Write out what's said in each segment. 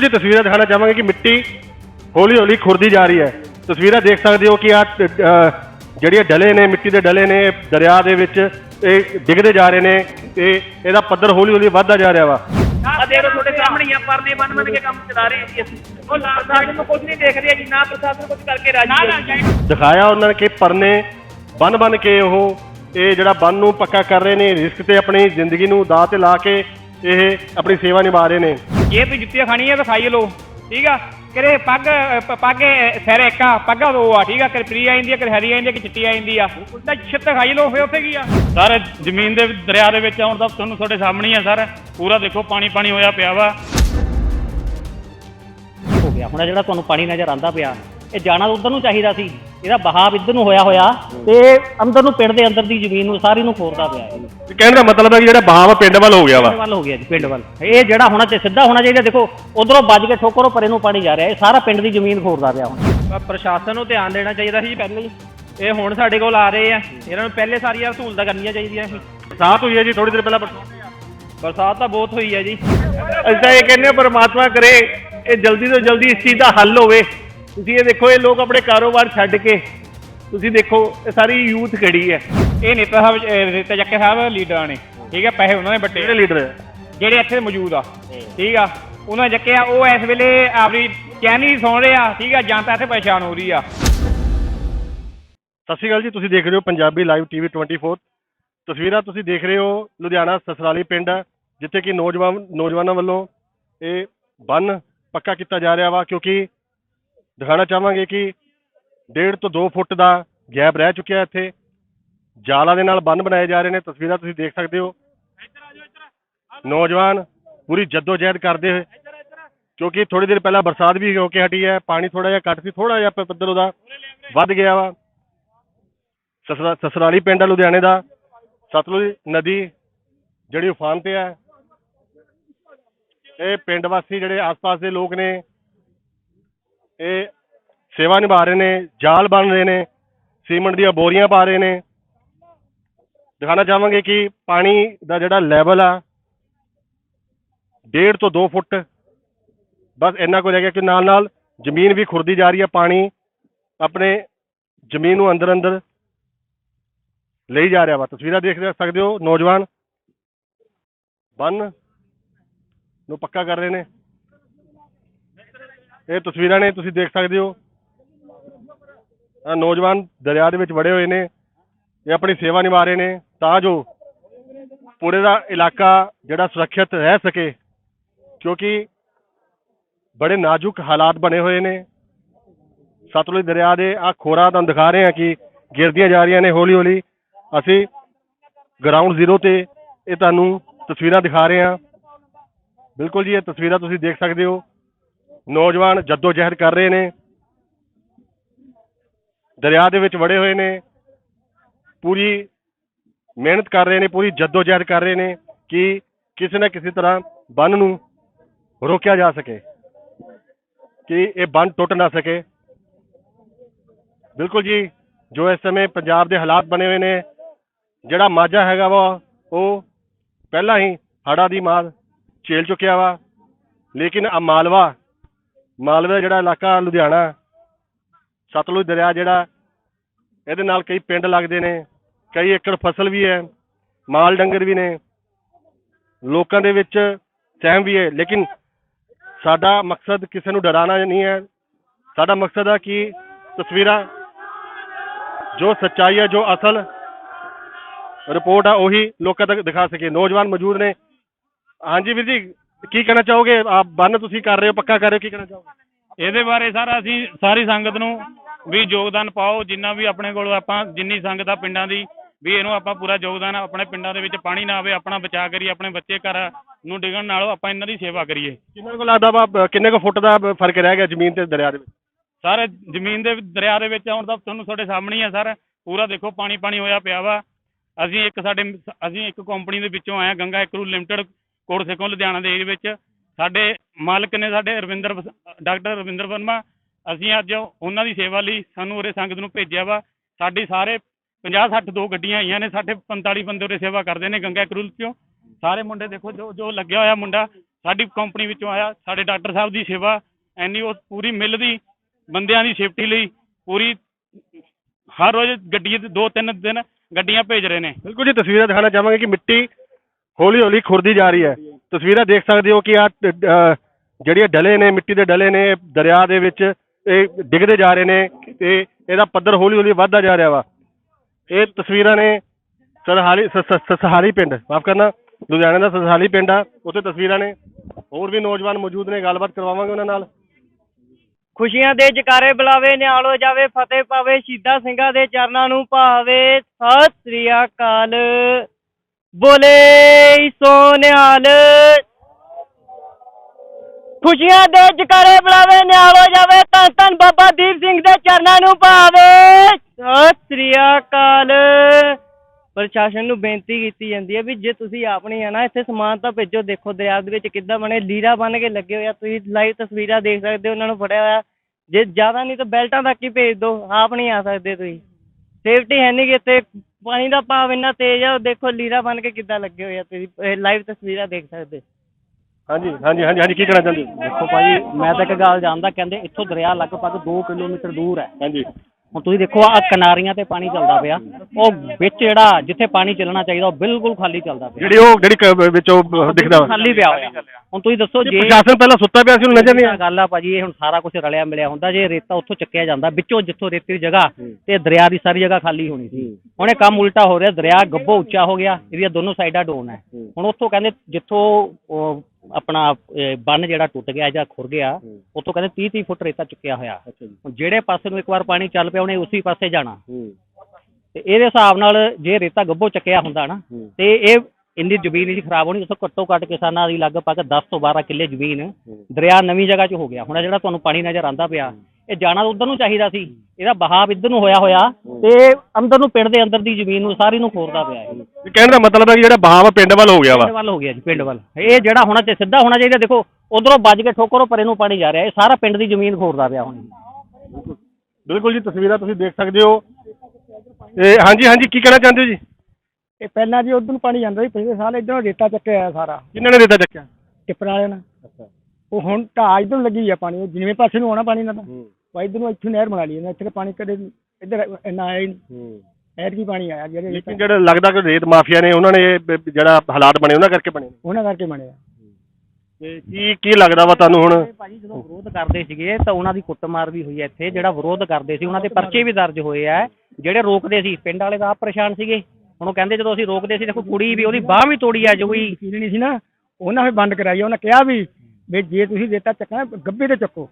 ਜੀ ਤਸਵੀਰਾਂ ਦਿਖਾਣਾ ਚਾਹਾਂਗੇ ਕਿ ਮਿੱਟੀ ਹੌਲੀ ਹੌਲੀ ਖੁਰਦੀ ਜਾ ਰਹੀ ਹੈ। ਤਸਵੀਰਾਂ ਦੇਖ ਸਕਦੇ ਹੋ ਕਿ ਆ ਜਿਹੜੀਆਂ ਡਲੇ ਨੇ ਮਿੱਟੀ ਦੇ ਡਲੇ ਨੇ ਦਰਿਆ ਦੇ ਵਿੱਚ ਇਹ ਡਿੱਗਦੇ ਜਾ ਰਹੇ ਨੇ ਤੇ ਇਹਦਾ ਪੱਧਰ ਹੌਲੀ ਹੌਲੀ ਵੱਧਦਾ ਜਾ ਰਿਹਾ ਵਾ। ਆ ਦੇਖ ਲਓ ਤੁਹਾਡੇ ਸਾਹਮਣੇ ਹੀ ਆ ਪਰਨੇ ਬੰਨ ਬੰਨ ਕੇ ਕੰਮ ਚਲਾ ਰਹੇ ਹਾਂ ਜੀ ਅਸੀਂ। ਉਹ ਪ੍ਰਸ਼ਾਸਨ ਨੂੰ ਕੁਝ ਨਹੀਂ ਦੇਖ ਰਿਹਾ ਜੀ ਨਾ ਪ੍ਰਸ਼ਾਸਨ ਕੁਝ ਕਰਕੇ ਰਾਜੀ ਹੈ ਜੀ। ਦਿਖਾਇਆ ਉਹਨਾਂ ਨੇ ਕਿ ਪਰਨੇ ਬੰਨ ਬੰਨ ਕੇ ਉਹ ਇਹ ਜਿਹੜਾ ਬੰਨ ਨੂੰ ਪੱਕਾ ਕਰ ਰਹੇ ਨੇ ਰਿਸਕ ਤੇ ਆਪਣੀ ਜ਼ਿੰਦਗੀ ਨੂੰ ਦਾਅ ਤੇ ਲਾ ਕੇ ਇਹ ਆਪਣੀ ਸੇਵਾ ਨਿਭਾ ਰਹੇ ਨੇ। ਜੇ ਤੁਸੀਂ ਜੁੱਤੀਆਂ ਖਾਣੀਆਂ ਤਾਂ ਖਾਈ ਲਓ ਠੀਕ ਆ? ਕਿਰੇ ਪੱਗ ਪ- ਪੱਗ ਸਿਰ ਇੱਕ ਆ ਪੱਗਾਂ ਦੋ ਆ ਠੀਕ ਆ? ਕਿ ਪਰੀ ਆ ਜਾਂਦੀ ਆ ਕਿ ਹਰੀ ਆ ਜਾਂਦੀ ਆ ਕਿ ਚਿੱਟੀ ਆ ਜਾਂਦੀ ਆ। ਤਾਂ ਛਿੱਤ ਖਾਈ ਲਓ ਫੇ ਉੱਥੇ ਕੀ ਆ? ਸਰ ਜ਼ਮੀਨ ਦੇ ਦਰਿਆ ਦੇ ਵਿੱਚ ਆਉਣ ਦਾ ਤੁਹਾਨੂੰ ਤੁਹਾਡੇ ਸਾਹਮਣੇ ਹੀ ਆ ਸਰ। ਪੂਰਾ ਦੇਖੋ ਪਾਣੀ ਪਾਣੀ ਹੋਇਆ ਪਿਆ ਵਾ। ਹੋ ਗਿਆ। ਹੁਣ ਆਹ ਜਿਹੜਾ ਤੁਹਾਨੂੰ ਪਾਣੀ ਨਜ਼ਰ ਆਂਦਾ ਪਿਆ ਇਹ ਜਾਣਾ ਤਾਂ ਉਧਰ ਨੂੰ ਚਾਹੀਦਾ ਸੀ। ਇਹਦਾ ਬਹਾਵ ਇੱਧਰ ਨੂੰ ਹੋਇਆ ਹੋਇਆ ਤੇ ਅੰਦਰ ਨੂੰ ਪਿੰਡ ਦੇ ਅੰਦਰ ਦੀ ਜ਼ਮੀਨ ਨੂੰ ਸਾਰੀ ਨੂੰ ਖੋਰਦਾ ਪਿਆ ਇਹ ਕਹਿਣ ਦਾ ਮਤਲਬ ਹੈ ਕਿ ਜਿਹੜਾ ਬਹਾਵ ਪਿੰਡ ਵੱਲ ਹੋ ਗਿਆ ਵਾ। ਪਿੰਡ ਵੱਲ ਹੋ ਗਿਆ ਜੀ ਪਿੰਡ ਵੱਲ। ਇਹ ਜਿਹੜਾ ਹੋਣਾ ਚਾਹੀਦਾ ਸਿੱਧਾ ਹੋਣਾ ਚਾਹੀਦਾ। ਦੇਖੋ ਉਧਰੋਂ ਵੱਜ ਕੇ ਠੋਕਰੋਂ ਪਰੇ ਨੂੰ ਪਾਣੀ ਜਾ ਰਿਹਾ। ਇਹ ਸਾਰਾ ਪਿੰਡ ਦੀ ਜ਼ਮੀਨ ਖੋਰਦਾ ਪਿਆ ਹੁਣ। ਪ੍ਰਸ਼ਾਸਨ ਨੂੰ ਧਿਆਨ ਦੇਣਾ ਚਾਹੀਦਾ ਸੀ ਜੀ ਪਹਿਲਾਂ ਹੀ। ਇਹ ਹੁਣ ਸਾਡੇ ਕੋਲ ਆ ਰਹੇ ਆ। ਇਹਨਾਂ ਨੂੰ ਪਹਿਲੇ ਸਾਰੀਆਂ ਸਹੂਲਤਾਂ ਕਰਨੀਆਂ ਚਾਹੀਦੀਆਂ ਸੀ। ਬਰਸਾਤ ਹੋਈ ਹੈ ਜੀ ਥੋੜੀ ਦੇਰ ਪਹਿਲਾਂ ਬਰਸਾਤ ਬਰਸਾਤ ਤਾਂ ਬਹੁਤ ਹੋਈ ਹੈ ਜੀ। ਅਸੀਂ ਤਾਂ ਇਹ ਕਹਿੰਦੇ ਹਾਂ ਪਰਮਾਤਮਾ ਕਰੇ ਇਹ ਜਲਦੀ ਤੋਂ ਜਲਦੀ ਇਸ ਚੀਜ਼ ਦਾ ਹੱਲ ਹੋਵੇ। ਤੁਸੀਂ ਇਹ ਦੇਖੋ ਇਹ ਲੋਕ ਆਪਣੇ ਕਾਰੋਬਾਰ ਛੱਡ ਕੇ ਤੁਸੀਂ ਦੇਖੋ ਇਹ ਸਾਰੀ ਯੂਥ ਖੜੀ ਹੈ? ਇਹ ਨੇਤਾ ਸਾਹਿਬ ਅਹ ਜੱਕੇ ਸਾਹਿਬ ਲੀਡਰਾਂ ਨੇ ਠੀਕ ਹੈ ਪੈਸੇ ਉਹਨਾਂ ਨੇ ਵੱਟੇ ਕਿਹੜੇ ਲੀਡਰ ਜਿਹੜੇ ਇੱਥੇ ਮੌਜੂਦ ਆ ਠੀਕ ਆ ਉਹਨਾਂ ਜੱਕੇ ਆ ਉਹ ਇਸ ਵੇਲੇ ਆਪਣੀ ਚੈਨੀ ਸੁਣ ਰਹੇ ਆ ਠੀਕ ਆ ਜਨਤਾ ਇੱਥੇ ਪਰੇਸ਼ਾਨ ਹੋ ਰਹੀ ਆ। ਸਤਿ ਸ਼੍ਰੀ ਅਕਾਲ ਜੀ ਤੁਸੀਂ ਦੇਖ ਰਹੇ ਹੋ ਪੰਜਾਬੀ ਲਾਈਵ ਟੀਵੀ 24 ਤਸਵੀਰਾਂ ਤੁਸੀਂ ਦੇਖ ਰਹੇ ਹੋ ਲੁਧਿਆਣਾ ਸਸਰਾਲੀ ਪਿੰਡ ਜਿੱਥੇ ਕਿ ਨੌਜਵਾਨ ਨੌਜਵਾਨਾਂ ਵੱਲੋਂ ਇਹ ਬੰਨ ਪੱਕਾ ਕੀਤਾ ਜਾ ਰਿਹਾ ਵਾ ਕਿਉਂਕਿ ਦਿਖਾਣਾ ਚਾਹਾਂਗੇ ਕਿ 1.5 ਤੋਂ 2 ਫੁੱਟ ਦਾ ਗੈਪ ਰਹਿ ਚੁੱਕਿਆ ਇੱਥੇ। ਜਾਲਾਂ ਦੇ ਨਾਲ ਬੰਨ ਬਣਾਏ ਜਾ ਰਹੇ ਨੇ। ਤਸਵੀਰਾਂ ਤੁਸੀਂ ਦੇਖ ਸਕਦੇ ਹੋ। ਨੌਜਵਾਨ ਪੂਰੀ ਜਹਿਦ ਕਰਦੇ ਹੋਏ, ਕਿਉਂਕਿ ਥੋੜੀ ਦੇਰ ਪਹਿਲਾਂ ਬਰਸਾਤ ਵੀ ਹੋ ਕੇ ਹਟੀ ਹੈ। ਪਾਣੀ ਥੋੜਾ ਜਿਹਾ ਘੱਟ ਸੀ ਥੋੜਾ ਜਿਹਾ ਪੱਧਰ ਉਹਦਾ ਵੱਧ ਗਿਆ ਵਾ। ਸਸਰਾ, ਸਸਰਾਲੀ ਪਿੰਡ ਆ ਲੁਧਿਆਣੇ ਦਾ। ਸਤਲੁਜ ਨਦੀ ਜਿਹੜੀ ਉਫਾਨ ਤੇ ਹੈ। ਇਹ ਪਿੰਡ ਵਾਸੀ ਜਿਹੜੇ ਆਸ-ਪਾਸ ਦੇ ਲੋਕ ਨੇ ਇਹ ਸੇਵਾ ਨਿਭਾ ਰਹੇ ਨੇ, ਜਾਲ ਬਣ ਰਹੇ ਨੇ, ਸੀਮੈਂਟ ਦੀਆਂ ਬੋਰੀਆਂ ਪਾ ਰਹੇ ਨੇ। ਦਿਖਾਣਾ ਚਾਹਾਂਗੇ ਕਿ ਪਾਣੀ ਦਾ ਜਿਹੜਾ ਲੈਵਲ ਆ 1.5 ਤੋਂ 2 ਫੁੱਟ, ਬਸ ਇੰਨਾ ਕੁ ਰਹਿ ਗਿਆ ਕਿ ਨਾਲ ਨਾਲ ਜ਼ਮੀਨ ਵੀ ਖੁਰਦੀ ਜਾ ਰਹੀ ਹੈ ਪਾਣੀ ਆਪਣੇ ਜ਼ਮੀਨ ਨੂੰ ਅੰਦਰ ਅੰਦਰ ਲਈ ਜਾ ਰਿਹਾ ਵਾ। ਤਸਵੀਰਾਂ ਦੇਖ ਸਕਦੇ ਹੋ ਨੌਜਵਾਨ ਬੰਨ ਨੂੰ ਪੱਕਾ ਕਰ ਰਹੇ ਨੇ। ਇਹ ਤਸਵੀਰਾਂ ਨੇ ਤੁਸੀਂ ਦੇਖ ਸਕਦੇ ਹੋ। ਆਹ ਨੌਜਵਾਨ ਦਰਿਆ ਦੇ ਵਿੱਚ ਵੜੇ ਹੋਏ ਨੇ। ਇਹ ਆਪਣੀ ਸੇਵਾ ਨਿਭਾ ਰਹੇ ਨੇ। ਤਾਂ ਜੋ ਪੂਰੇ ਦਾ ਇਲਾਕਾ ਜਿਹੜਾ ਸੁਰੱਖਿਅਤ ਰਹਿ ਸਕੇ। ਕਿਉਂਕਿ ਬੜੇ ਨਾਜ਼ੁਕ ਹਾਲਾਤ ਬਣੇ ਹੋਏ ਨੇ। ਸਤਲੁਜ ਦਰਿਆ ਦੇ ਆ ਖੋਰਾ ਤੁਹਾਨੂੰ ਦਿਖਾ ਰਹੇ ਹਾਂ ਕਿ ਗਿਰਦੀਆਂ ਜਾ ਰਹੀਆਂ ਨੇ ਹੌਲੀ ਹੌਲੀ ਅਸੀਂ ਗਰਾਊਂਡ ਜ਼ੀਰੋ ਤੇ ਇਹ ਤੁਹਾਨੂੰ ਤਸਵੀਰਾਂ ਦਿਖਾ ਰਹੇ ਹਾਂ। ਬਿਲਕੁਲ ਜੀ, ਇਹ ਤਸਵੀਰਾਂ ਤੁਸੀਂ ਦੇਖ ਸਕਦੇ ਹੋ। ਨੌਜਵਾਨ ਜੱਦੋ ਜਹਿਦ ਕਰ ਰਹੇ ਨੇ। ਦਰਿਆ ਦੇ ਵਿੱਚ ਵੜੇ ਹੋਏ ਨੇ। ਪੂਰੀ ਮਿਹਨਤ ਕਰ ਰਹੇ ਨੇ, ਪੂਰੀ ਜੱਦੋ ਜਹਿਦ ਕਰ ਰਹੇ ਨੇ ਕਿ ਕਿਸੇ ਨਾ ਕਿਸੇ ਤਰ੍ਹਾਂ ਬੰਨ ਨੂੰ ਰੋਕਿਆ ਜਾ ਸਕੇ, ਕਿ ਇਹ ਬੰਨ ਟੁੱਟ ਨਾ ਸਕੇ। ਬਿਲਕੁਲ ਜੀ, ਜੋ ਇਸ ਸਮੇਂ ਪੰਜਾਬ ਦੇ ਹਾਲਾਤ ਬਣੇ ਹੋਏ ਨੇ, ਜਿਹੜਾ ਮਾਝਾ ਹੈਗਾ ਵਾ, ਉਹ ਪਹਿਲਾਂ ਹੀ ਹੜਾ ਦੀ ਮਾਰ ਝੇਲ ਚੁੱਕਿਆ ਵਾ। ਲੇਕਿਨ ਆ ਮਾਲਵਾ ਮਾਲਵੇ ਦਾ ਜਿਹੜਾ ਇਲਾਕਾ ਲੁਧਿਆਣਾ, ਸਤਲੁਜ ਦਰਿਆ ਜਿਹੜਾ, ਇਹਦੇ ਨਾਲ ਕਈ ਪਿੰਡ ਲੱਗਦੇ ਨੇ, ਕਈ ਏਕੜ ਫਸਲ ਵੀ ਹੈ, ਮਾਲ ਡੰਗਰ ਵੀ ਨੇ, ਲੋਕਾਂ ਦੇ ਵਿੱਚ ਸਹਿਮ ਵੀ ਹੈ, ਲੇਕਿਨ ਸਾਡਾ ਮਕਸਦ ਕਿਸੇ ਨੂੰ ਡਰਾਉਣਾ ਨਹੀਂ ਹੈ। ਸਾਡਾ ਮਕਸਦ ਹੈ ਕਿ ਤਸਵੀਰਾਂ ਜੋ ਸੱਚਾਈ ਹੈ, ਜੋ ਅਸਲ ਰਿਪੋਰਟ ਆ, ਉਹੀ ਲੋਕਾਂ ਤੱਕ ਦਿਖਾ ਸਕੇ ਨੌਜਵਾਨ ਮੌਜੂਦ ਨੇ। ਹਾਂਜੀ ਵੀਰ ਜੀ ਕੀ ਕਹਿਣਾ ਚਾਹੋਗੇ? ਆਪ ਬੰਨ ਤੁਸੀਂ ਕਰ ਰਹੇ ਹੋ ਪੱਕਾ ਕਰ ਰਹੇ ਹੋ ਕੀ ਕਹਿਣਾ ਚਾਹੋਗੇ? ਇਹਦੇ ਬਾਰੇ ਸਰ ਅਸੀਂ ਸਾਰੀ ਸੰਗਤ ਨੂੰ ਵੀ ਯੋਗਦਾਨ ਪਾਓ ਜਿੰਨਾ ਵੀ ਆਪਣੇ ਕੋਲ ਆਪਾਂ ਜਿੰਨੀ ਸੰਗਤ ਆ ਪਿੰਡਾਂ ਦੀ ਵੀ ਇਹਨੂੰ ਆਪਾਂ ਪੂਰਾ ਯੋਗਦਾਨ ਆਪਣੇ ਪਿੰਡਾਂ ਦੇ ਵਿੱਚ ਪਾਣੀ ਨਾ ਆਵੇ ਆਪਣਾ ਬਚਾਅ ਕਰੀਏ ਆਪਣੇ ਬੱਚੇ ਘਰ ਨੂੰ ਡਿੱਗਣ ਨਾਲੋਂ ਆਪਾਂ ਇਹਨਾਂ ਦੀ ਸੇਵਾ ਕਰੀਏ। ਕਿੰਨਾ ਕੁ ਲੱਗਦਾ ਵਾ ਬ- ਕਿੰਨੇ ਕੁ ਫੁੱਟ ਦਾ ਫ਼ਰਕ ਰਹਿ ਗਿਆ ਜ਼ਮੀਨ ਤੇ ਦਰਿਆ ਦੇ ਵਿੱਚ? ਸਰ ਜ਼ਮੀਨ ਦੇ ਦਰਿਆ ਦੇ ਵਿੱਚ ਆਉਣ ਦਾ ਤੁਹਾਨੂੰ ਤੁਹਾਡੇ ਸਾਹਮਣੇ ਹੀ ਆ ਸਰ ਪੂਰਾ ਦੇਖੋ ਪਾਣੀ ਪਾਣੀ ਹੋਇਆ ਪਿਆ ਵਾ। ਅਸੀਂ ਇੱਕ ਸਾਡੇ ਅਸੀਂ ਇੱਕ ਕੰਪਨੀ ਦੇ ਵਿੱਚੋਂ ਆਏ ਹਾਂ ਗੰਗਾ ਐਕਰੂ ਲਿਮਟਿਡ ਕੋਟ ਸੇਖੋਂ ਲੁਧਿਆਣਾ ਦੇ ਏਰੀਏ ਵਿੱਚ। ਸਾਡੇ ਮਾਲਕ ਨੇ ਸਾਡੇ ਰਵਿੰਦਰ ਡਾਕਟਰ ਰਵਿੰਦਰ ਵਰਮਾ, ਅਸੀਂ ਅੱਜ ਉਹਨਾਂ ਦੀ ਸੇਵਾ ਲਈ ਸਾਨੂੰ ਉਰੇ ਸੰਗਤ ਨੂੰ ਭੇਜਿਆ ਵਾ। ਸਾਡੀ ਸਾਰੇ 50 60 ਦੋ ਗੱਡੀਆਂ ਆਈਆਂ ਨੇ, ਸਾਡੇ 45 ਬੰਦੇ ਉਰੇ ਸੇਵਾ ਕਰਦੇ ਨੇ ਗੰਗਾ ਕਰੂਲ ਚੋਂ। ਸਾਰੇ ਮੁੰਡੇ ਦੇਖੋ, ਜੋ ਜੋ ਲੱਗਿਆ ਹੋਇਆ ਮੁੰਡਾ, ਸਾਡੀ ਕੰਪਨੀ ਵਿੱਚੋਂ ਆਇਆ, ਸਾਡੇ ਡਾਕਟਰ ਸਾਹਿਬ ਦੀ ਸੇਵਾ ਐਨੀ ਉਹ ਪੂਰੀ ਮਿਲ ਦੀ, ਬੰਦਿਆਂ ਦੀ ਸੇਫਟੀ ਲਈ ਪੂਰੀ, ਹਰ ਰੋਜ਼ ਗੱਡੀ ਦੋ ਤਿੰਨ ਦਿਨ ਗੱਡੀਆਂ ਭੇਜ ਰਹੇ ਨੇ। ਬਿਲਕੁਲ ਜੀ, ਤਸਵੀਰਾਂ ਦਿਖਾਣਾ ਚਾਹਾਂਗੇ ਕਿ ਮਿੱਟੀ ਹੌਲੀ ਹੌਲੀ ਖੁਰਦੀ ਜਾ ਰਹੀ ਹੈ। ਤਸਵੀਰਾਂ ਦੇਖ ਸਕਦੇ ਹੋ ਕਿ ਆ ਜਿਹੜੀਆਂ ਡਲੇ ਨੇ ਮਿੱਟੀ ਦੇ ਡਲੇ ਨੇ ਦਰਿਆ ਦੇ ਵਿੱਚ ਇਹ ਡਿੱਗਦੇ ਜਾ ਰਹੇ ਨੇ ਤੇ ਇਹਦਾ ਪੱਧਰ ਹੌਲੀ ਹੌਲੀ ਵੱਧਦਾ ਜਾ ਰਿਹਾ ਵਾ। ਇਹ ਤਸਵੀਰਾਂ ਨੇ ਸਰਹਾਲੀ ਸ- ਸ- ਸਸਹਾਲੀ ਪਿੰਡ ਮਾਫ ਕਰਨਾ ਲੁਧਿਆਣਾ ਦਾ ਸਸਹਾਲੀ ਪਿੰਡ ਆ ਉੱਥੇ ਤਸਵੀਰਾਂ ਨੇ। ਹੋਰ ਵੀ ਨੌਜਵਾਨ ਮੌਜੂਦ ਨੇ ਗੱਲਬਾਤ ਕਰਵਾਵਾਂਗੇ ਉਹਨਾਂ ਨਾਲ। ਖੁਸ਼ੀਆਂ ਦੇ ਜਕਾਰੇ ਬੁਲਾਵੇ ਨਿਹਾਲੋ ਜਾਵੇ ਫਤਿਹ ਪਾਵੇ ਸ਼ਹੀਦਾਂ ਸਿੰਘਾਂ ਦੇ ਚਰਨਾਂ ਨੂੰ ਭਾਵੇ। ਸਤਿ ਸ੍ਰੀ ਅਕਾਲ। ਬੋਲੇ ਸੋ ਖੁਸ਼ੀਆਂ ਦੇ ਜਕਾਰੇ ਬੁਲਾਵੇ, ਨਿਹਾਲੋ ਜਾਵੇ, ਧੰਨ ਧੰਨ ਬਾਬਾ ਦੀਪ ਸਿੰਘ ਦੇ ਚਰਨਾਂ ਨੂੰ ਭਾਵੇ। ਸਤਿ ਸ੍ਰੀ ਅਕਾਲ। ਪ੍ਰਸ਼ਾਸਨ ਨੂੰ ਬੇਨਤੀ ਕੀਤੀ ਜਾਂਦੀ ਹੈ ਵੀ ਜੇ ਤੁਸੀਂ ਆਪਣੀ ਹੈ ਨਾ, ਇੱਥੇ ਸਮਾਨ ਤਾਂ ਭੇਜੋ। ਦੇਖੋ, ਦਰਿਆ ਦੇ ਵਿੱਚ ਕਿੱਦਾਂ ਬਣੇ ਲੀਰਾ ਬਣ ਕੇ ਲੱਗੇ ਹੋਏ ਆ। ਤੁਸੀਂ ਲਾਈਵ ਤਸਵੀਰਾਂ ਦੇਖ ਸਕਦੇ ਹੋ, ਉਹਨਾਂ ਨੂੰ ਫੜਿਆ ਹੋਇਆ। ਜੇ ਜ਼ਿਆਦਾ ਨਹੀਂ ਤਾਂ ਬੈਲਟਾਂ ਤੱਕ ਹੀ ਭੇਜ ਦਿਓ, ਆਪ ਨਹੀਂ ਆ ਸਕਦੇ ਤੁਸੀਂ। ਸੇਫਟੀ ਹੈ ਨਹੀਂ ਕਿ ਇੱਥੇ ਪਾਣੀ ਦਾ ਭਾਵ ਇੰਨਾ ਤੇਜ਼ ਆ ਉਹ ਦੇਖੋ ਲੀਰਾ ਬਣ ਕੇ ਕਿੱਦਾਂ ਲੱਗੇ ਹੋਏ ਆ ਤੁਸੀਂ ਲਾਈਵ ਤਸਵੀਰਾਂ ਦੇਖ ਸਕਦੇ ਹੋ। ਹਾਂਜੀ ਹਾਂਜੀ ਹਾਂਜੀ ਹਾਂਜੀ ਕੀ ਕਹਿਣਾ ਚਾਹੁੰਦੇ ਹੋ? ਦੇਖੋ ਭਾਜੀ ਮੈਂ ਤਾਂ ਇੱਕ ਗੱਲ ਜਾਣਦਾ ਕਹਿੰਦੇ ਇੱਥੋਂ ਦਰਿਆ ਲਗਭਗ 2 ਕਿਲੋਮੀਟਰ ਦੂਰ ਹੈ। ਹਾਂਜੀ। ਹੁਣ ਤੁਸੀਂ ਦੇਖੋ ਆ ਕਿਨਾਰੀਆਂ ਤੇ ਪਾਣੀ ਚੱਲਦਾ ਪਿਆ। ਉਹ ਵਿੱਚ ਜਿਹੜਾ ਜਿੱਥੇ ਪਾਣੀ ਚੱਲਣਾ ਚਾਹੀਦਾ ਉਹ ਬਿਲਕੁਲ ਖਾਲੀ ਚੱਲਦਾ ਪਿਆ। ਜਿਹੜੀ ਉਹ ਜਿਹੜੀ ਕ- ਵਿੱਚੋਂ ਦਿਖਦਾ ਵਾ। ਖਾਲੀ ਪਿਆ ਹੋਇਆ। ਹੁਣ ਤੁਸੀਂ ਦੱਸੋ ਜੇ ਪ੍ਰਸ਼ਾਸਨ ਪਹਿਲਾਂ ਸੁੱਤਾ ਪਿਆ ਸੀ ਉਹਨੂੰ ਨਜ਼ਰ ਨਹੀਂ ਇਹ ਗੱਲ ਆ ਭਾਜੀ ਇਹ ਹੁਣ ਸਾਰਾ ਕੁਝ ਰਲਿਆ ਮਿਲਿਆ ਹੁੰਦਾ। ਜੇ ਰੇਤਾ ਉੱਥੋਂ ਚੱਕਿਆ ਜਾਂਦਾ ਵਿੱਚੋਂ ਜਿੱਥੋਂ ਰੇਤੀ ਦੀ ਜਗ੍ਹਾ ਤੇ ਦਰਿਆ ਦੀ ਸਾਰੀ ਜਗ੍ਹਾ ਖਾਲੀ ਹੋਣੀ ਸੀ। ਹੁਣ ਇਹ ਕੰਮ ਉਲਟਾ ਹੋ ਰਿਹਾ ਦਰਿਆ ਗੱਬੋ ਉੱਚਾ ਹੋ ਗਿਆ ਇਹਦੀਆਂ ਦੋਨੋਂ ਸਾਈਡਾਂ ਡੋਨ ਹੈ। ਹੁਣ ਉੱਥੋਂ ਕਹਿੰਦੇ ਜਿੱਥੋਂ ਉਹ ਆਪਣਾ ਬੰਨ ਜਿਹੜਾ ਟੁੱਟ ਗਿਆ ਜਾਂ ਖੁਰ ਗਿਆ ਉੱਥੋਂ ਕਹਿੰਦੇ 30 30 ਫੁੱਟ ਰੇਤਾ ਚੁੱਕਿਆ ਹੋਇਆ। ਹੁਣ ਜਿਹੜੇ ਪਾਸੇ ਨੂੰ ਇੱਕ ਵਾਰ ਪਾਣੀ ਚੱਲ ਪਿਆ ਉਹਨੇ ਉਸੇ ਪਾਸੇ ਜਾਣਾ। ਤੇ ਇਹਦੇ ਹਿਸਾਬ ਨਾਲ ਜੇ ਰੇਤਾ ਗੱਬੋ ਚੱਕਿਆ ਹੁੰਦਾ ਨਾ ਤੇ ਇਹ ਇੰਨੀ ਜ਼ਮੀਨ ਨਹੀਂ ਖਰਾਬ ਹੋਣੀ ਉੱਥੋਂ ਘੱਟੋ ਘੱਟ ਕਿਸਾਨਾਂ ਦੀ ਲਗਭਗ 10 ਤੋਂ 12 ਕਿੱਲੇ ਜ਼ਮੀਨ ਦਰਿਆ ਨਵੀਂ ਜਗ੍ਹਾ 'ਚ ਹੋ ਗਿਆ। ਹੁਣ ਜਿਹੜਾ ਤੁਹਾਨੂੰ ਪਾਣੀ ਨਜ਼ਰ ਆਂਦਾ ਪਿਆ ਇਹ ਜਾਣਾ ਉਧਰ ਨੂੰ ਚਾਹੀਦਾ ਸੀ। ਇਹਦਾ ਬਹਾਵ ਇੱਧਰ ਨੂੰ ਹੋਇਆ ਹੋਇਆ ਤੇ ਅੰਦਰ ਨੂੰ ਪਿੰਡ ਦੇ ਅੰਦਰ ਦੀ ਜ਼ਮੀਨ ਨੂੰ ਸਾਰੀ ਨੂੰ ਖੋਰਦਾ ਪਿਆ ਇਹ। ਇਹ ਕਹਿਣ ਦਾ ਮਤਲਬ ਹੈ ਕਿ ਜਿਹੜਾ ਬਹਾਵ ਪਿੰਡ ਵੱਲ ਹੋ ਗਿਆ ਵਾ। ਪਿੰਡ ਵੱਲ ਹੋ ਗਿਆ ਜੀ ਪਿੰਡ ਵੱਲ। ਇਹ ਜਿਹੜਾ ਹੋਣਾ ਤੇ ਸਿੱਧਾ ਹੋਣਾ ਚਾਹੀਦਾ। ਦੇਖੋ ਉਧਰੋਂ ਵੱਜ ਕੇ ਠੋਕਰੋਂ ਪਰੇ ਨੂੰ ਪਾਣੀ ਜਾ ਰਿਹਾ। ਇਹ ਸਾਰਾ ਪਿੰਡ ਦੀ ਜ਼ਮੀਨ ਖੋਰਦਾ ਪਿਆ ਹੁਣ। ਬਿਲਕੁਲ। ਜੀ ਤਸਵੀਰਾਂ ਤੁਸੀਂ ਦੇਖ ਸਕਦੇ ਹੋ। ਤੇ ਹਾਂਜੀ ਹਾਂਜੀ ਕੀ ਕਹਿਣਾ ਚਾਹੁੰਦੇ ਹੋ ਜੀ? ਇਹ ਪਹਿਲਾਂ ਜੀ ਉਧਰ ਨੂੰ ਪਾਣੀ ਜਾਂਦਾ ਸੀ ਪਿਛਲੇ ਸਾਲ ਇਧਰੋਂ ਰੇਤਾ ਚੱਕਿਆ ਆਇਆ ਸਾਰਾ। ਕਿਹਨਾਂ ਨੇ ਰੇਤਾ ਚੱਕਿਆ? ਟਿੱਪਰ ਵਾਲਿਆਂ ਨਾਲ ਉਹ ਹੁਣ ਢਾਹ ਇਧਰ ਲੱਗੀ ਆ ਪਾਣੀ। ਉਹ ਜਿਵੇਂ ਪਾਸੇ ਨੂੰ ਆਉਣਾ ਪਾਣੀ ਨਾਲ ਤਾਂ ਵਾ ਇਧਰ ਨੂੰ ਇੱਥੋਂ ਨਹਿਰ ਬਣਾ ਲਈ ਇਹਨਾਂ ਇੱਥੇ ਤਾਂ ਪਾਣੀ ਕਦੇ ਇੱਧਰ ਇੰਨਾ ਆਇਆ ਹੀ ਨਹੀਂ। ਐਰ ਕੀ ਪਾਣੀ ਆਇਆ ਜਿਹੜੇ ਲੇਕਿਨ ਜਿਹੜਾ ਲੱਗਦਾ ਕਿ ਰੇਤ ਮਾਫੀਆ ਨੇ ਉਹਨਾਂ ਨੇ ਇਹ ਬ- ਜਿਹੜਾ ਹਾਲਾਤ ਬਣੇ ਉਹਨਾਂ ਕਰਕੇ ਬਣੇ ਨੇ। ਉਹਨਾਂ ਕਰਕੇ ਬਣਿਆ ਤੇ ਕੀ ਕੀ ਲੱਗਦਾ ਵਾ ਤੁਹਾਨੂੰ ਹੁਣ? ਭਾਜੀ ਜਦੋਂ ਵਿਰੋਧ ਕਰਦੇ ਸੀਗੇ ਤਾਂ ਉਹਨਾਂ ਦੀ ਕੁੱਟਮਾਰ ਵੀ ਹੋਈ ਹੈ ਇੱਥੇ। ਜਿਹੜਾ ਵਿਰੋਧ ਕਰਦੇ ਸੀ ਉਹਨਾਂ ਦੇ ਪਰਚੇ ਵੀ ਦਰਜ ਹੋਏ ਆ। ਜਿਹੜੇ ਰੋਕਦੇ ਸੀ ਪਿੰਡ ਵਾਲੇ ਤਾਂ ਆਪ ਪਰੇਸ਼ਾਨ ਸੀਗੇ। ਹੁਣ ਉਹ ਕਹਿੰਦੇ ਜਦੋਂ ਅਸੀਂ ਰੋਕਦੇ ਸੀ ਦੇਖੋ ਕੁੜੀ ਵੀ ਉਹਦੀ ਬਾਹ ਵੀ ਤੋੜੀ ਆ ਜੋ ਵੀ ਵਕੀਲ ਨਹੀਂ ਸੀ ਨਾ ਉਹਨਾਂ ਨੇ ਬੰਦ ਕਰਾਈ ਉਹਨਾਂ ਕਿਹਾ ਵੀ ਵੀ ਜੇ ਤੁਸੀਂ ਰੇਤਾ ਚੱਕਣਾ ਗੱਬੇ ਤੇ ਚੱਕੋ।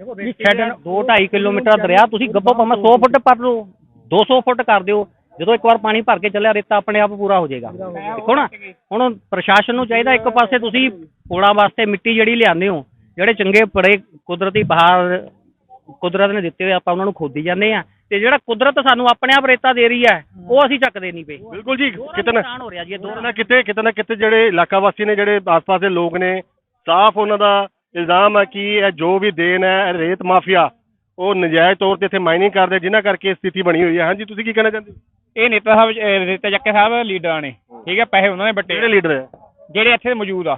ਦੇਖੋ ਵੀ ਛੱਡਣ 2 2.5 ਕਿਲੋਮੀਟਰ ਦਰਿਆ ਤੁਸੀਂ ਗੱਬੋ ਭਾਵੇਂ 100 ਫੁੱਟ ਭਰ ਲਓ 200 ਫੁੱਟ ਕਰ ਦਿਓ। ਜਦੋਂ ਇੱਕ ਵਾਰ ਪਾਣੀ ਭਰ ਕੇ ਚੱਲਿਆ ਰੇਤਾ ਆਪਣੇ ਆਪ ਪੂਰਾ ਹੋ ਜਾਏਗਾ। ਦੇਖੋ ਨਾ ਹੁਣ ਪ੍ਰਸ਼ਾਸਨ ਨੂੰ ਚਾਹੀਦਾ ਇੱਕ ਪਾਸੇ ਤੁਸੀਂ ਪੁਲਾਂ ਵਾਸਤੇ ਮਿੱਟੀ ਜਿਹੜੀ ਲਿਆਉਂਦੇ ਹੋ ਜਿਹੜੇ ਚੰਗੇ ਬੜੇ ਕੁਦਰਤੀ ਬਹਾਰ ਕੁਦਰਤ ਨੇ ਦਿੱਤੇ ਹੋਏ ਆਪਾਂ ਉਹਨਾਂ ਨੂੰ ਖੋਦੀ ਜਾਂਦੇ ਆ ਤੇ ਜਿਹੜਾ ਕੁਦਰਤ ਸਾਨੂੰ ਆਪਣੇ ਆਪ ਰੇਤਾ ਦੇ ਰਹੀ ਹੈ ਉਹ ਅਸੀਂ ਚੱਕਦੇ ਨਹੀਂ ਪਏ ਬਿਲਕੁਲ ਜੀ ਕਿਤੇ ਨਾ ਹੋ ਰਿਹਾ ਜੀ ਇਹ ਦੋ ਕਿਤੇ ਨਾ ਕਿਤੇ ਕਿਤੇ ਨਾ ਕਿਤੇ ਜਿਹੜੇ ਇਲਾਕਾ ਵਾਸੀ ਨੇ ਜਿਹੜੇ ਆਸ-ਪਾਸ ਦੇ ਲੋਕ ਨੇ ਸਾਫ਼ ਉਹਨਾਂ ਦਾ ਇਲਜ਼ਾਮ ਹੈ ਕਿ ਇਹ ਜੋ ਵੀ ਦੇਣ ਹੈ ਰੇਤ ਮਾਫੀਆ ਉਹ ਨਜਾਇਜ਼ ਤੌਰ ਤੇ ਇੱਥੇ ਮਾਈਨਿੰਗ ਕਰਦੇ ਜਿਨ੍ਹਾਂ ਕਰਕੇ ਇਹ ਸਥਿਤੀ ਬਣੀ ਹੋਈ ਹੈ। ਹਾਂਜੀ ਤੁਸੀਂ ਕੀ ਕਹਿਣਾ ਚਾਹੁੰਦੇ ਹੋ? ਇਹ ਨੇਤਾ ਸਾਹਿਬ ਅਹ ਰੇਤੇ ਚੱਕੇ ਸਾਹਿਬ ਲੀਡਰਾਂ ਨੇ। ਠੀਕ ਹੈ ਪੈਸੇ ਉਹਨਾਂ ਨੇ ਕਿਹੜੇ ਬੱਟੇ ਲੀਡਰ ਹੈ? ਜਿਹੜੇ ਇੱਥੇ ਮੌਜੂਦ ਆ।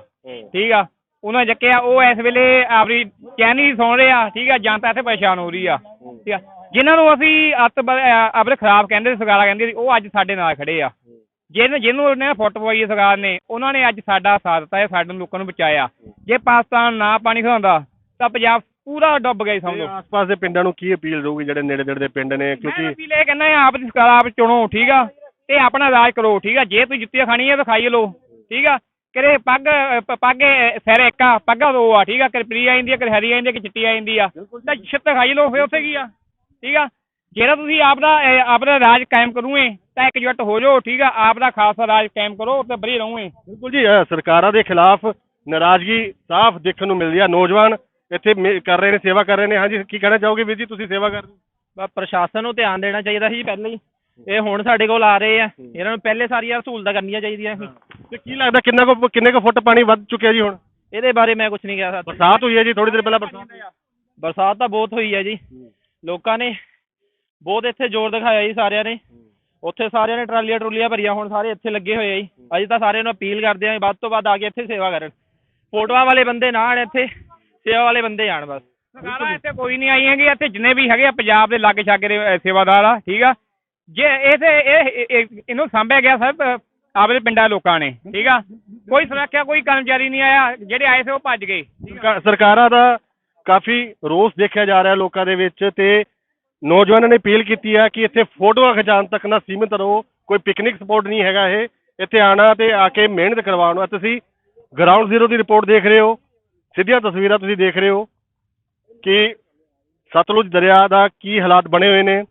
ਠੀਕ ਆ ਉਹਨਾਂ ਨੇ ਚੱਕਿਆ ਉਹ ਇਸ ਵੇਲੇ ਆਪਣੀ ਚੈਨੀ ਸੁਣ ਰਹੇ। ਆ ਠੀਕ ਆ ਜਨਤਾ ਇੱਥੇ ਪਰੇਸ਼ਾਨ ਹੋ ਰਹੀ ਆ। ਠੀਕ ਆ। ਜਿਨ੍ਹਾਂ ਨੂੰ ਅਸੀਂ ਅੱਤ ਆਪਣੇ ਖਿਲਾਫ ਕਹਿੰਦੇ ਸੀ ਸਰਕਾਰਾਂ ਕਹਿੰਦੀ ਸੀ ਉਹ ਅੱਜ ਸਾਡੇ ਨਾਲ ਖੜੇ ਆ। ਜਿਹਨੂੰ ਜਿਹਨੂੰ ਉਹਨੇ ਫੁੱਟ ਪਵਾਈ ਹੈ ਸਰਕਾਰ ਨੇ ਉਹਨਾਂ ਨੇ ਅੱਜ ਸਾਡਾ ਸਾਥ ਦਿੱਤਾ ਹੈ ਸਾਡੇ ਲੋਕਾਂ ਨੂੰ ਬਚਾਇਆ। ਜੇ ਪਾਕਿਸਤਾਨ ਨਾ ਪਾਣੀ ਖਿਲਾਉਂਦਾ ਤਾਂ ਪੰਜਾਬ ਪੂਰਾ ਡੁੱਬ ਗਿਆ ਸੀ ਸਮਝ ਆਸ-ਪਾਸ ਦੇ ਪਿੰਡਾਂ ਨੂੰ ਕੀ ਅਪੀਲ ਰਹੂਗੀ ਜਿਹੜੇ ਨੇੜੇ-ਤੇੜੇ ਦੇ ਪਿੰਡ ਨੇ? ਮੈਂ ਕਿਉਂਕਿ ਅਪੀਲ ਇਹ ਕਹਿੰਦਾ ਆਪ ਦੀ ਸਰਕਾਰ ਆਪ ਚੁਣੋ ਠੀਕ ਆ? ਤੇ ਆਪਣਾ ਰਾਜ ਕਰੋ ਠੀਕ ਆ? ਜੇ ਤੁਸੀਂ ਜੁੱਤੀਆਂ ਖਾਣੀਆਂ ਤਾਂ ਖਾਈ ਲਓ ਠੀਕ ਆ? ਕਰੇ ਪੱਗ ਪੱਗ ਸਿਰ ਇੱਕ ਪੱਗਾਂ ਦੋ ਆ ਠੀਕ ਆ? ਕਦੇ ਪਰੀ ਆ ਜਾਂਦੀ ਆ ਕਦੇ ਹਰੀ ਆ ਜਾਂਦੀ ਆ ਕਿ ਚਿੱਟੀ ਆ ਜਾਂਦੀ ਆ। ਤਾਂ ਛਿੱਤ ਖਾਈ ਲਓ ਫੇਰ ਉੱਥੇ ਕੀ ਆ? ਠੀਕ ਆ? ਜਿਹੜਾ ਤੁਸੀਂ ਆਪ ਦਾ ਅਹ, ਆਪਣਾ ਰਾਜ ਕਾਇਮ ਕਰੂਏ ਤਾਂ ਇਕਜੁੱਟ ਹੋ ਜਾਓ ਠੀਕ ਆ? ਆਪ ਦਾ ਖਾਲਸਾ ਰਾਜ ਕਾਇਮ ਕਰੋ ਤੇ ਬਰੀ ਰਹੋਗੇ। ਬਿਲਕੁਲ ਜੀ ਸਰਕਾਰਾਂ ਦੇ ਖਿਲਾਫ ਨਾਰਾਜ਼ਗੀ ਸਾਫ਼ ਦੇਖਣ ਨੂੰ ਮਿਲਦੀ ਹੈ ਨੌਜਵਾਨ ਇੱਥੇ ਮੇ- ਕਰ ਰਹੇ ਨੇ ਸੇਵਾ ਕਰ ਰਹੇ ਨੇ। ਹਾਂਜੀ ਕੀ ਕਹਿਣਾ ਚਾਹੋਗੇ ਵੀਰ ਜੀ? ਤੁਸੀਂ ਸੇਵਾ ਕਰ ਰਹੇ ਹੋ? ਪ੍ਰਸ਼ਾਸਨ ਨੂੰ ਧਿਆਨ ਦੇਣਾ ਚਾਹੀਦਾ ਸੀ ਪਹਿਲਾਂ ਹੀ। ਇਹ ਹੁਣ ਸਾਡੇ ਕੋਲ ਆ ਰਹੇ ਆ। ਇਹਨਾਂ ਨੂੰ ਪਹਿਲੇ ਸਾਰੀਆਂ ਸਹੂਲਤਾਂ ਕਰਨੀਆਂ ਚਾਹੀਦੀਆਂ ਸੀ। ਤੇ ਕੀ ਲੱਗਦਾ ਕਿੰਨਾ ਕੁ ਕਿੰਨੇ ਕੁ ਫੁੱਟ ਪਾਣੀ ਵੱਧ ਚੁੱਕਿਆ ਜੀ ਹੁਣ? ਇਹਦੇ ਬਾਰੇ ਮੈਂ ਕੁਝ ਨਹੀਂ ਕਹਿ ਸਕਦਾ। ਬਰਸਾਤ ਹੋਈ ਹੈ ਜੀ ਥੋੜੀ ਦੇਰ ਪਹਿਲਾਂ ਬਰਸਾਤ ਬਰਸਾਤ ਤਾਂ ਬਹੁਤ ਹੋਈ ਹੈ ਜੀ। ਲੋਕਾਂ ਨੇ ਬਹੁਤ ਇੱਥੇ ਜ਼ੋਰ ਦਿਖਾਇਆ ਜੀ ਸਾਰਿਆਂ ਨੇ। ਉੱਥੇ ਸਾਰਿਆਂ ਨੇ ਟਰਾਲੀਆਂ ਟਰੂਲੀਆਂ ਭਰੀਆਂ ਹੁਣ ਸਾਰੇ ਇੱਥੇ ਲੱਗੇ ਹੋਏ ਆ ਜੀ। ਅਜੇ ਤਾਂ ਸਾਰਿਆਂ ਨੂੰ ਅਪੀਲ ਕਰਦੇ ਆ ਵੱਧ ਤੋਂ ਵੱਧ ਆ ਕੇ ਇੱਥੇ ਸੇਵਾ ਕਰਨ। ਫੋਟੋਆਂ ਵਾਲੇ ਬੰਦੇ ਨਾ ਆਣ ਇੱਥੇ ਸੇਵਾ ਵਾਲੇ ਬੰਦੇ ਆਣ ਬਸ। ਸਰਕਾਰਾਂ ਇੱਥੇ ਕੋਈ ਨਹੀਂ ਆਈ ਹੈਗੀ ਇੱਥੇ ਜਿੰਨੇ ਵੀ ਹੈਗੇ ਆ ਪੰਜਾਬ ਦੇ ਲਾਗੇ ਛਾਗੇ ਦੇ ਸੇਵਾਦਾਰ ਆ ਠੀਕ ਆ। ਜੇ ਇਹ ਤੇ ਇਹ ਇਹ- ਇਹ- ਇਹਨੂੰ ਸਾਂਭਿਆ ਗਿਆ ਸਭ ਆਪਦੇ ਪਿੰਡਾਂ ਦੇ ਲੋਕਾਂ ਨੇ ਠੀਕ ਆ। ਕੋਈ ਸੁਰੱਖਿਆ ਕੋਈ ਕਰਮਚਾਰੀ ਨਹੀਂ ਆਇਆ ਜਿਹੜੇ ਆਏ ਸੀ ਉਹ ਭੱਜ ਗਏ ਸਰਕਾ- ਸਰਕਾਰਾਂ ਦਾ ਕਾਫੀ ਰੋਸ ਦੇਖਿਆ ਜਾ ਰਿਹਾ ਲੋਕਾਂ ਦੇ ਵਿੱਚ ਤੇ ਨੌਜਵਾਨਾਂ ਨੇ ਅਪੀਲ ਕੀਤੀ ਹੈ ਕਿ ਇੱਥੇ ਫੋਟੋਆਂ ਖਿਚਾਉਣ ਤੱਕ ਨਾ ਸੀਮਿਤ ਰਹੋ, ਕੋਈ ਪਿਕਨਿਕ ਸਪੌਟ ਨਹੀਂ ਹੈਗਾ ਇਹ। ਇੱਥੇ ਆਣਾ ਤੇ ਆ ਕੇ ਮਿਹਨਤ ਕਰਵਾਉਣਾ ਤੁਸੀਂ ਗਰਾਊਂਡ ਜ਼ੀਰੋ ਦੀ ਰਿਪੋਰਟ ਦੇਖ ਰਹੇ ਹੋ, ਸਿੱਧੀਆਂ ਤਸਵੀਰਾਂ ਤੁਸੀਂ ਦੇਖ ਰਹੇ ਹੋ ਕਿ ਸਤਲੁਜ ਦਰਿਆ ਦਾ ਕੀ ਹਾਲਾਤ ਬਣੇ ਹੋਏ ਨੇ।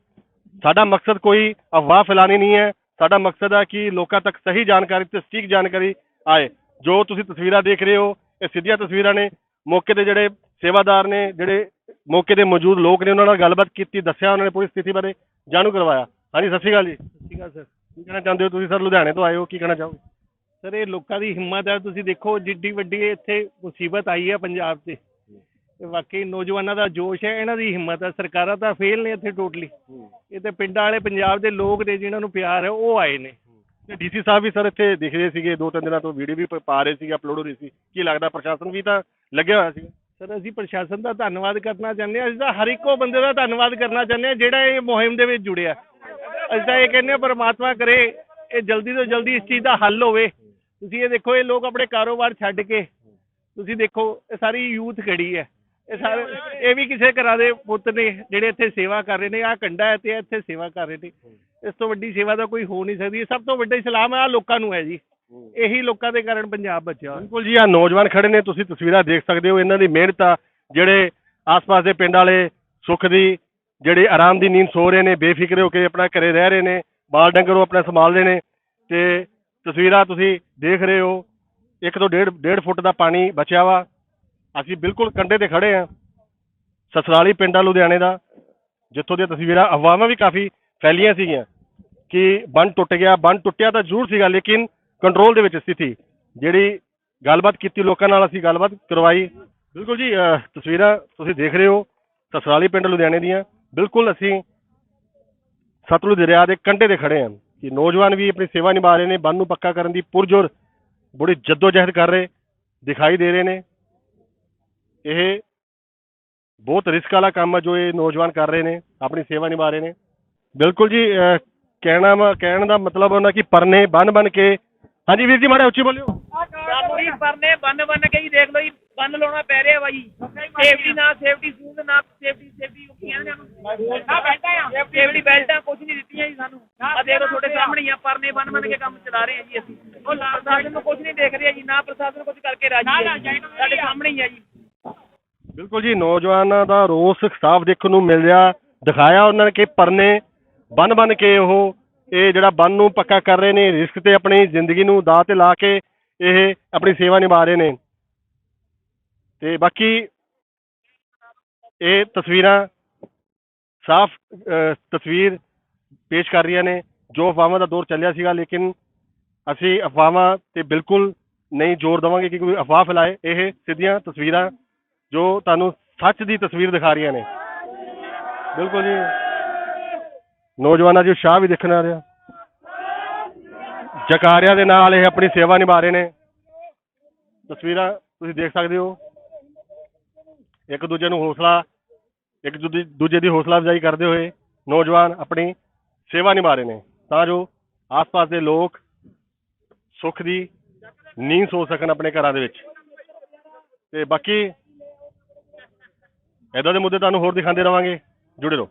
ਸਾਡਾ ਮਕਸਦ ਕੋਈ ਅਫਵਾਹ ਫੈਲਾਣੀ ਨਹੀਂ ਹੈ। ਸਾਡਾ ਮਕਸਦ ਹੈ ਕਿ ਲੋਕਾਂ ਤੱਕ ਸਹੀ ਜਾਣਕਾਰੀ ਤੇ ਸਟੀਕ ਜਾਣਕਾਰੀ ਆਏ। ਜੋ ਤੁਸੀਂ ਤਸਵੀਰਾਂ ਦੇਖ ਰਹੇ ਹੋ, ਇਹ ਸਿੱਧੀਆਂ ਤਸਵੀਰਾਂ ਨੇ। ਮੌਕੇ ਤੇ ਜਿਹੜੇ ਸੇਵਾਦਾਰ ਨੇ ਜਿਹੜੇ ਮੌਕੇ ਤੇ ਮੌਜੂਦ ਲੋਕ ਨੇ ਉਹਨਾਂ ਨਾਲ ਗੱਲਬਾਤ ਕੀਤੀ ਦੱਸਿਆ ਉਹਨਾਂ ਨੇ ਪੂਰੀ ਸਥਿਤੀ ਬਾਰੇ ਜਾਣੂ ਕਰਵਾਇਆ। ਹਾਂਜੀ ਸਤਿ ਸ਼੍ਰੀ ਅਕਾਲ ਜੀ। ਠੀਕ ਆ ਸਰ। ਕੀ ਕਹਿਣਾ ਚਾਹੁੰਦੇ ਹੋ ਤੁਸੀਂ? ਸਰ ਲੁਧਿਆਣੇ ਤੋਂ ਆਏ ਹੋ ਕੀ ਕਹਿਣਾ ਚਾਹੋਗੇ? ਸਰ ਇਹ ਲੋਕਾਂ ਦੀ ਹਿੰਮਤ ਹੈ। ਤੁਸੀਂ ਦੇਖੋ ਜਿੱਡੀ ਵੱਡੀ ਇੱਥੇ ਮੁਸੀਬਤ ਆਈ ਹੈ ਪੰਜਾਬ 'ਤੇ। ਤੇ ਵਾਕਈ ਨੌਜਵਾਨਾਂ ਦਾ ਜੋਸ਼ ਹੈ ਇਹਨਾਂ ਦੀ ਹਿੰਮਤ ਹੈ। ਸਰਕਾਰਾਂ ਤਾਂ ਫੇਲ ਨੇ ਇੱਥੇ ਟੋਟਲੀ। ਇਹ ਤੇ ਪਿੰਡਾਂ ਵਾਲੇ ਪੰਜਾਬ ਦੇ ਲੋਕ ਨੇ ਜਿਨ੍ਹਾਂ ਨੂੰ ਪਿਆਰ ਹੈ ਉਹ ਆਏ ਨੇ। ਤੇ ਡੀਸੀ ਸਾਹਿਬ ਵੀ ਸਰ ਇੱਥੇ ਦਿਖ ਰਹੇ ਸੀਗੇ ਦੋ ਤਿੰਨ ਦਿਨਾਂ ਤੋਂ ਵੀਡੀਓ ਵੀ ਪਾ ਰਹੇ ਸੀਗੇ ਅਪਲੋਡ ਹੋ ਰਹੀ ਸੀ। ਕੀ ਲੱਗਦਾ ਪ੍ਰਸ਼ਾਸਨ ਵੀ ਤਾਂ ਲੱਗਿਆ ਹੋਇਆ ਸੀ ਸਰ, ਅਸੀਂ ਪ੍ਰਸ਼ਾਸਨ ਦਾ ਧੰਨਵਾਦ ਕਰਨਾ ਚਾਹੁੰਦੇ ਹਾਂ। ਅਸੀਂ ਤਾਂ ਹਰ ਇੱਕੋ ਬੰਦੇ ਦਾ ਧੰਨਵਾਦ ਕਰਨਾ ਚਾਹੁੰਦੇ ਹਾਂ, ਜਿਹੜਾ ਇਹ ਮੁਹਿੰਮ ਦੇ ਵਿੱਚ ਜੁੜਿਆ। ਅਸੀਂ ਤਾਂ ਇਹ ਕਹਿੰਦੇ ਹਾਂ, ਪਰਮਾਤਮਾ ਕਰੇ, ਇਹ ਜਲਦੀ ਤੋਂ ਜਲਦੀ ਇਸ ਚੀਜ਼ ਦਾ ਹੱਲ ਹੋਵੇ। ਤੁਸੀਂ ਇਹ ਦੇਖੋ, ਇਹ ਲੋਕ ਆਪਣੇ ਕਾਰੋਬਾਰ ਛੱਡ ਕੇ, ਤੁਸੀਂ ਦੇਖੋ, ਇਹ ਸਾਰੀ ਯੂਥ ਖੜੀ ਹੈ। ਇਹ ਸਾਰੇ ਇਹ ਵੀ ਕਿਸੇ ਘਰਾਂ ਦੇ ਪੁੱਤ ਨੇ, ਜਿਹੜੇ ਇੱਥੇ ਸੇਵਾ ਕਰ ਰਹੇ ਨੇ, ਆਹ ਕੰਡਾ ਹੈ ਤੇ ਇੱਥੇ ਸੇਵਾ ਕਰ ਰਹੇ ਨੇ। ਇਸ ਤੋਂ ਵੱਡੀ ਸੇਵਾ ਦਾ ਕੋਈ ਹੋ ਨਹੀਂ ਸਕਦੀ। ਸਭ ਤੋਂ ਵੱਡਾ ਸਲਾਮ ਆ ਲੋਕਾਂ ਨੂੰ ਹੈ ਜੀ। ਇਹੀ ਲੋਕਾਂ ਦੇ ਕਾਰਨ ਪੰਜਾਬ ਬਚਿਆ ਹੋਇਆ। ਬਿਲਕੁਲ ਜੀ ਆ ਨੌਜਵਾਨ ਖੜੇ ਨੇ ਤੁਸੀਂ ਤਸਵੀਰਾਂ ਦੇਖ ਸਕਦੇ ਹੋ। ਇਹਨਾਂ ਦੀ ਮਿਹਨਤ ਆ ਜਿਹੜੇ ਆਸ-ਪਾਸ ਦੇ ਪਿੰਡ ਵਾਲੇ ਸੁੱਖ ਦੀ ਜਿਹੜੇ ਆਰਾਮ ਦੀ ਨੀਂਦ ਸੋ ਰਹੇ ਨੇ ਬੇਫਿਕਰੇ ਹੋ ਕੇ ਆਪਣਾ ਘਰੇ ਰਹਿ ਰਹੇ ਨੇ ਬਾਲ ਡੰਗਰ ਉਹ ਆਪਣਾ ਸੰਭਾਲਦੇ ਨੇ ਤੇ ਤਸਵੀਰਾਂ ਤੁਸੀਂ ਦੇਖ ਰਹੇ ਹੋ ਇੱਕ ਤੋਂ ਡੇਢ ਡੇਢ ਫੁੱਟ ਦਾ ਪਾਣੀ ਬਚਿਆ ਵਾ। ਅਸੀਂ ਬਿਲਕੁਲ ਕੰਢੇ ਤੇ ਖੜੇ ਆ ਸਸਰਾਲੀ ਪਿੰਡ ਆ ਲੁਧਿਆਣੇ ਦਾ ਜਿੱਥੋਂ ਦੀਆਂ ਤਸਵੀਰਾਂ ਅਫਵਾਹਾਂ ਵੀ ਕਾਫੀ ਫੈਲੀਆਂ ਸੀਗੀਆਂ ਕਿ ਬੰਨ ਟੁੱਟ ਗਿਆ ਬੰਨ ਟੁੱਟਿਆ ਤਾਂ ਜ਼ਰੂਰ ਸੀਗਾ ਲੇਕਿਨ ਕੰਟਰੋਲ ਦੇ ਵਿੱਚ ਸਥਿਤੀ ਜਿਹੜੀ ਗੱਲਬਾਤ ਕੀਤੀ, ਲੋਕਾਂ ਨਾਲ ਅਸੀਂ ਗੱਲਬਾਤ ਕਰਵਾਈ। ਬਿਲਕੁਲ ਜੀ ਤਸਵੀਰਾਂ ਤੁਸੀਂ ਦੇਖ ਰਹੇ ਹੋ। ਸਸਰਾਲੀ ਪਿੰਡ ਲੁਧਿਆਣੇ ਦੀਆਂ। ਬਿਲਕੁਲ ਅਸੀਂ ਸਤਲੁਜ ਦਰਿਆ ਦੇ ਕੰਢੇ ਤੇ ਖੜੇ ਹਾਂ ਕਿ ਨੌਜਵਾਨ ਵੀ ਆਪਣੀ ਸੇਵਾ ਨਿਭਾ ਰਹੇ ਨੇ, ਬੰਨ ਨੂੰ ਪੱਕਾ ਕਰਨ ਦੀ ਪੁਰਜੋਰ ਬੜੀ ਜਹਿਦ ਕਰ ਰਹੇ, ਦਿਖਾਈ ਦੇ ਰਹੇ ਨੇ। ਇਹ ਬਹੁਤ ਰਿਸਕ ਵਾਲਾ ਕੰਮ ਹੈ ਜੋ ਇਹ ਨੌਜਵਾਨ ਕਰ ਰਹੇ ਨੇ, ਆਪਣੀ ਸੇਵਾ ਨਿਭਾ ਰਹੇ ਨੇ। ਬਿਲਕੁਲ ਜੀ ਕਹਿਣਾ ਕਹਿਣ ਦਾ ਮਤਲਬ ਉਹਨਾਂ ਕਿ ਪਰਨੇ ਬੰਨ ਬੰਨ ਕੇ ਹਾਂਜੀ ਵੀਰ ਜੀ ਮਾੜਾ ਉੱਚੀ ਬੋਲਿਓ। ਸਾਨੂੰ ਪਰਨੇ ਬੰਨ ਬੰਨ ਕੇ ਹੀ ਦੇਖ ਲਓ ਜੀ ਬੰਨ ਲਾਉਣਾ ਪੈ ਰਿਹਾ ਜੀ ਸੇਫਟੀ ਨਾ ਸੇਫਟੀ ਸੂਟ ਨਾ ਸੇਫਟੀ ਸੇਫਟੀ ਉੱਕੀਆਂ ਨੇ? ਨਾ ਬੈਲਟਾਂ ਆ। ਸੇਫਟੀ ਬੈਲਟਾਂ ਕੁਝ ਨਹੀਂ ਦਿੱਤੀਆਂ ਜੀ ਸਾਨੂੰ। ਆ ਦੇਖ ਤੁਹਾਡੇ ਸਾਹਮਣੇ ਹੀ ਆ ਪਰਨੇ ਬੰਨ ਬੰਨ ਕੇ ਕੰਮ ਚਲਾ ਰਹੇ ਆ ਜੀ ਅਸੀਂ। ਉਹ ਪ੍ਰਸ਼ਾਸਨ ਨੂੰ ਕੁਝ ਨਹੀਂ ਦੇਖ ਰਿਹਾ ਜੀ ਨਾ ਪ੍ਰਸ਼ਾਸਨ ਕੁਝ ਕਰਕੇ ਰਾਜੀ ਹੈ ਜੀ। ਸਾਡੇ ਸਾਹਮਣੇ ਹੀ ਆ ਜੀ। ਬਿਲਕੁਲ ਜੀ ਨੌਜਵਾਨਾਂ ਦਾ ਰੋਸ ਸਾਫ਼ ਦੇਖਣ ਨੂੰ ਮਿਲ ਰਿਹਾ। ਦਿਖਾਇਆ ਉਹਨਾਂ ਨੇ ਕਿ ਪਰਨੇ ਬੰਨ ਬੰਨ ਕੇ ਉਹ ਇਹ ਜਿਹੜਾ ਬੰਨ ਨੂੰ ਪੱਕਾ ਕਰ ਰਹੇ ਨੇ, ਰਿਸਕ ਤੇ ਆਪਣੀ ਜ਼ਿੰਦਗੀ ਨੂੰ ਦਾਅ ਤੇ ਲਾ ਕੇ ਇਹ ਆਪਣੀ ਸੇਵਾ ਨਿਭਾ ਰਹੇ ਨੇ। ਤੇ ਬਾਕੀ ਇਹ ਤਸਵੀਰਾਂ ਸਾਫ਼ ਤਸਵੀਰ ਪੇਸ਼ ਕਰ ਰਹੀਆਂ ਨੇ, ਜੋ ਅਫਵਾਹਾਂ ਦਾ ਦੌਰ ਚੱਲਿਆ ਸੀਗਾ, ਲੇਕਿਨ ਅਸੀਂ ਅਫਵਾਹਾਂ ਤੇ ਬਿਲਕੁਲ ਨਹੀਂ ਜ਼ੋਰ ਦੇਵਾਂਗੇ ਕਿ ਕੋਈ ਅਫਵਾਹ ਫੈਲਾਏ। ਇਹ ਸਿੱਧੀਆਂ ਤਸਵੀਰਾਂ ਜੋ ਤੁਹਾਨੂੰ ਸੱਚ ਦੀ ਤਸਵੀਰ ਦਿਖਾ ਰਹੀਆਂ ਨੇ। ਬਿਲਕੁਲ ਜੀ। ਨੌਜਵਾਨਾਂ ਦੀ ਉਤਸ਼ਾਹ ਵੀ ਦੇਖਣ ਆ ਰਿਹਾ। ਜਕਾਰਿਆਂ ਦੇ ਨਾਲ ਇਹ ਆਪਣੀ ਸੇਵਾ ਨਿਭਾ ਰਹੇ ਨੇ। ਤਸਵੀਰਾਂ ਤੁਸੀਂ ਦੇਖ ਸਕਦੇ ਹੋ। ਇੱਕ ਦੂਜੇ ਨੂੰ ਹੌਸਲਾ, ਇੱਕ ਦੂਜੇ ਦੂਜੇ ਦੀ ਹੌਸਲਾ ਅਫਜ਼ਾਈ ਕਰਦੇ ਹੋਏ ਨੌਜਵਾਨ ਆਪਣੀ ਸੇਵਾ ਨਿਭਾ ਰਹੇ ਨੇ। ਤਾਂ ਜੋ ਆਸ-ਪਾਸ ਦੇ ਲੋਕ ਸੁੱਖ ਦੀ ਨੀਂਦ ਸੋ ਸਕਣ ਆਪਣੇ ਘਰਾਂ ਦੇ ਵਿੱਚ। ਤੇ ਬਾਕੀ ਇਦਾਂ ਦੇ ਮੁੱਦੇ ਤੁਹਾਨੂੰ ਹੋਰ ਦਿਖਾਉਂਦੇ ਰਵਾਂਗੇ। ਜੁੜੇ ਰਹੋ।